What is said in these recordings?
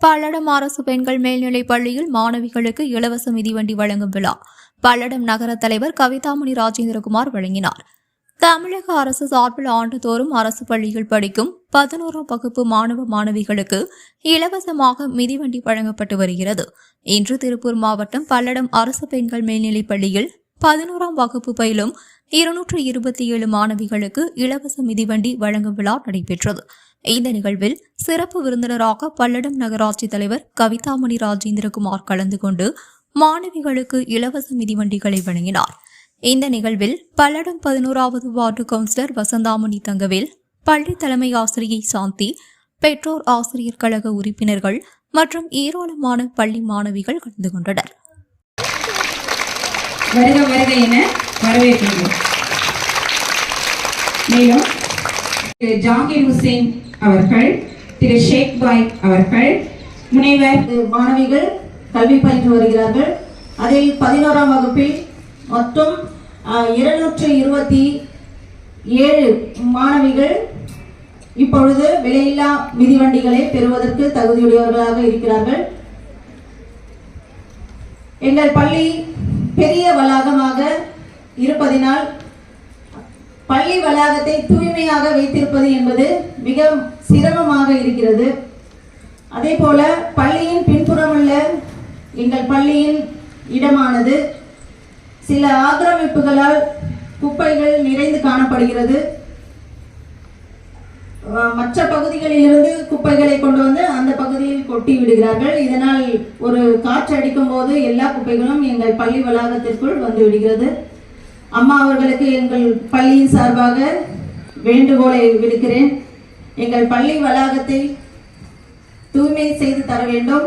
பல்லடம் அரசு பெண்கள் மேல்நிலைப் பள்ளியில் மாணவிகளுக்கு இலவச மிதிவண்டி வழங்கும் விழா பல்லடம் நகர தலைவர் கவிதாமணி ராஜேந்திரகுமார் வழங்கினார். தமிழக அரசு சார்பில் ஆண்டுதோறும் அரசு பள்ளியில் படிக்கும் பதினோராம் வகுப்பு மாணவ மாணவிகளுக்கு இலவசமாக மிதிவண்டி வழங்கப்பட்டு வருகிறது. இன்று திருப்பூர் மாவட்டம் பல்லடம் அரசு பெண்கள் மேல்நிலைப் பள்ளியில் பதினோராம் வகுப்பு பயிலும் இருநூற்று இருபத்தி ஏழு மாணவிகளுக்கு இலவச மிதிவண்டி வழங்கும் விழா நடைபெற்றது. இந்த நிகழ்வில் சிறப்பு விருந்தினராக பல்லடம் நகராட்சி தலைவர் கவிதாமணி ராஜேந்திரகுமார் கலந்து கொண்டு மாணவிகளுக்கு இலவச மிதிவண்டிகளை வழங்கினார். இந்த நிகழ்வில் பல்லடம் பதினோராவது வார்டு கவுன்சிலர் வசந்தாமணி தங்கவேல் பள்ளி தலைமை ஆசிரியை சாந்தி பெற்றோர் ஆசிரியர் கழக உறுப்பினர்கள் மற்றும் ஏராளமான பள்ளி மாணவிகள் கலந்து கொண்டனர். வருக வருக என வரவேற்கின்றோம் மேலும் ஜாகிர் ஹுசேன் அவர்கள் திரு ஷேக் பாய் அவர்கள் முனைவர் மாணவிகள் கல்வி பயின்று வருகிறார்கள். அதில் பதினோராம் வகுப்பில் மொத்தம் இருநூற்று இருபத்தி ஏழு மாணவிகள் இப்பொழுது விலையில்லா மிதிவண்டிகளை பெறுவதற்கு தகுதியுடையவர்களாக இருக்கிறார்கள். எங்கள் பள்ளி பெரிய வளாகமாக இருப்பதினால் பள்ளி வளாகத்தை தூய்மையாக வைத்திருப்பது என்பது மிக சிரமமாக இருக்கிறது. அதே போல பள்ளியின் பின்புறம் உள்ள எங்கள் பள்ளியின் இடமானது சில ஆக்கிரமிப்புகளால் குப்பைகள் நிறைந்து காணப்படுகிறது. மற்ற பகுதிகளிலிருந்து குப்பைகளை கொண்டு வந்து அந்த பகுதியில் கொட்டி விடுகிறார்கள். இதனால் ஒரு காற்று அடிக்கும் போது எல்லா குப்பைகளும் எங்கள் பள்ளி வளாகத்திற்குள் வந்து விடுகிறது. அம்மா அவர்களுக்கு எங்கள் பள்ளியின் சார்பாக வேண்டுகோளை விடுக்கிறேன். எங்கள் பள்ளி வளாகத்தை தூய்மை செய்து தர வேண்டும்.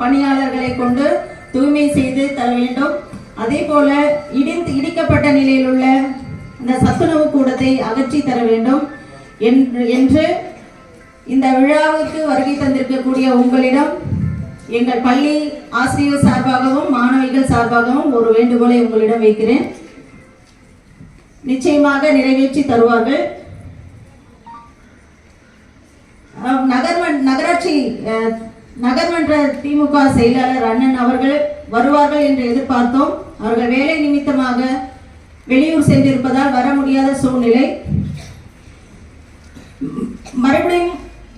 பணியாளர்களை கொண்டு தூய்மை செய்து தர வேண்டும். அதே போல இடிந்து இடிக்கப்பட்ட நிலையில் உள்ள இந்த சத்துணவு கூடத்தை அகற்றி தர வேண்டும். என்று இந்த விழாவுக்கு வருகை தந்திருக்கக்கூடிய உங்களிடம் எங்கள் பள்ளி ஆசிரியர் சார்பாகவும் மாணவிகள் சார்பாகவும் ஒரு வேண்டுகோளை உங்களிடம் வைக்கிறேன். நிச்சயமாக நிறைவேற்றி தருவார்கள். அஹ் நகர்மன் நகராட்சி நகர்மன்ற திமுக செயலாளர் அண்ணன் அவர்கள் வருவார்கள் என்று எதிர்பார்த்தோம். அவர்கள் வேலை நிமித்தமாக வெளியூர் சென்றிருப்பதால் வர முடியாத சூழ்நிலை. மறுபடியும்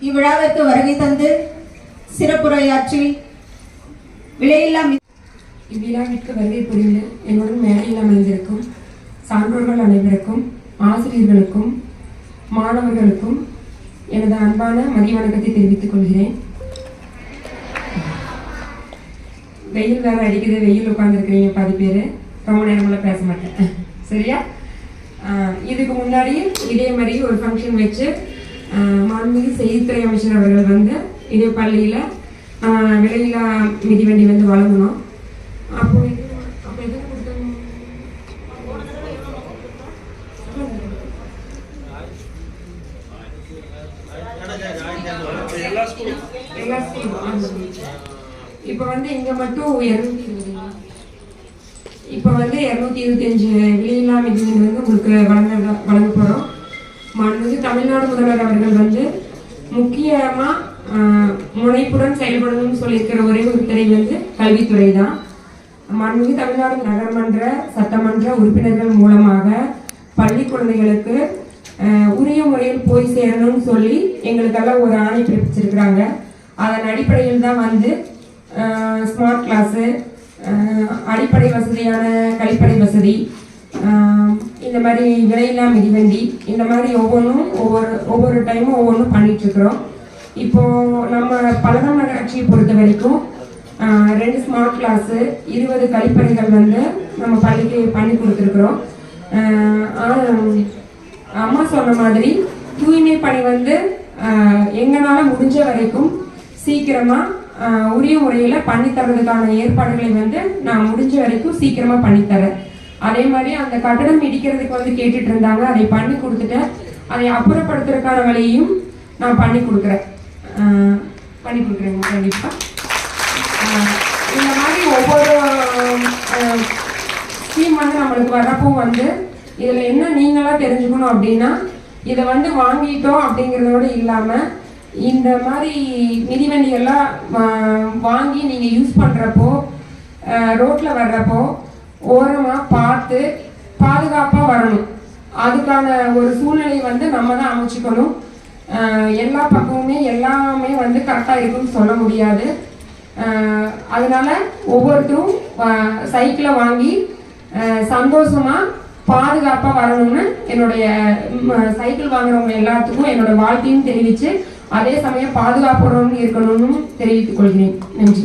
இவ்விழாவிற்கு வருகை தந்து சிறப்புரையாற்றி விலையில்லா இவ்விழாவிற்கு வருகை புரிந்து என்னுடன் மேடையில் அமைந்திருக்கும் சான்றோர்கள் அனைவருக்கும் ஆசிரியர்களுக்கும் மாணவர்களுக்கும் எனது அன்பான மதிய வணக்கத்தை தெரிவித்துக் கொள்கிறேன். வெயில் வேற அடிக்குது வெயில் உட்காந்துருக்கிறீங்க பாதி பேர். ரொம்ப நேரமெல்லாம் பேச மாட்டேன். சரியா? இதுக்கு முன்னாடி இதே மாதிரி ஒரு ஃபங்க்ஷன் வச்சு மாண்புமிகு செய்தித்துறை அமைச்சர் அவர்கள் வந்து இதே பள்ளியில் விலையில்லா மிதிவண்டி வந்து வழங்கணும். அப்போ இது அப்போ எது இப்போ வந்து இங்க மட்டும் இரநூத்தி இருபது இப்போ வந்து இரநூத்தி இருபத்தஞ்சு விலையில்லா மிதிவண்டி வந்து உங்களுக்கு வழங்க வழங்க போகிறோம் மாண்புமிகு தமிழ்நாடு முதல்வர் அவர்கள் வந்து முக்கியமா முனைப்புடன் செயல்படணும்னு சொல்லியிருக்கிற ஒரே ஒரு துறை வந்து கல்வித்துறை தான் மாண்புமிகு தமிழ்நாடு நகர்மன்ற சட்டமன்ற உறுப்பினர்கள் மூலமாக பள்ளி குழந்தைகளுக்கு உரிய முறையில் போய் சேரணும்னு சொல்லி எங்களுக்கெல்லாம் ஒரு ஆணை பிறப்பிச்சிருக்கிறாங்க. அதன் அடிப்படையில் தான் வந்து ஸ்மார்ட் கிளாஸு அடிப்படை வசதியான கழிப்படை வசதி இந்த மாதிரி விலையில்லா மிதிவண்டி இந்த மாதிரி ஒவ்வொன்றும் ஒவ்வொரு ஒவ்வொரு டைமும் ஒவ்வொன்றும் பண்ணிகிட்ருக்குறோம் இப்போது இப்போ நம்ம பல்லடம் நகராட்சியை பொறுத்த வரைக்கும் ரெண்டு ஸ்மார்ட் கிளாஸு இருபது கழிப்பறைகள் வந்து நம்ம பள்ளிக்கு பண்ணி கொடுத்துருக்குறோம். அம்மா சொன்ன மாதிரி தூய்மை பணி வந்து எங்களால் முடிஞ்ச வரைக்கும் சீக்கிரமாக உரிய முறையில் பண்ணி தரதுக்கான ஏற்பாடுகளை வந்து நான் முடிஞ்ச வரைக்கும் சீக்கிரமாக பண்ணித்தரேன் அதே மாதிரி அந்த கட்டடம் இடிக்கிறதுக்கு வந்து கேட்டுட்டு இருந்தாங்க அதை பண்ணி கொடுத்துட்டேன். அதை அப்புறப்படுத்துறதுக்கான வழியையும் நான் பண்ணி கொடுக்குறேன். பண்ணி கொடுக்குறேங்க கண்டிப்பாக இந்த மாதிரி ஒவ்வொரு ஸ்கீம் வந்து நம்மளுக்கு வரப்போ வந்து இதில் என்ன நீங்களாக தெரிஞ்சுக்கணும் அப்படின்னா இதை வந்து வாங்கிட்டோம் அப்படிங்கிறதோட இல்லாமல் இந்த மாதிரி மிதிவண்டிகள்லாம் வாங்கி நீங்கள் யூஸ் பண்ணுறப்போ ரோட்டில் வர்றப்போ ஓரமாக பார்த்து பாதுகாப்பாக வரணும். அதுக்கான ஒரு சூழ்நிலை வந்து நம்ம தான் அமைச்சுக்கணும். எல்லா பக்கமுமே எல்லாமே வந்து கரெக்டாக இருக்குன்னு சொல்ல முடியாது. அதனால் அதனால ஒவ்வொருத்தரும் சைக்கிளை வாங்கி சந்தோஷமாக பாதுகாப்பாக வரணும்னு என்னுடைய சைக்கிள் வாங்குறவங்க எல்லாத்துக்கும் என்னோட வாழ்க்கையும் தெரிவித்து அதே சமயம் பாதுகாப்புடன் இருக்கணும்னு தெரிவித்துக் கொள்கிறேன். நன்றி.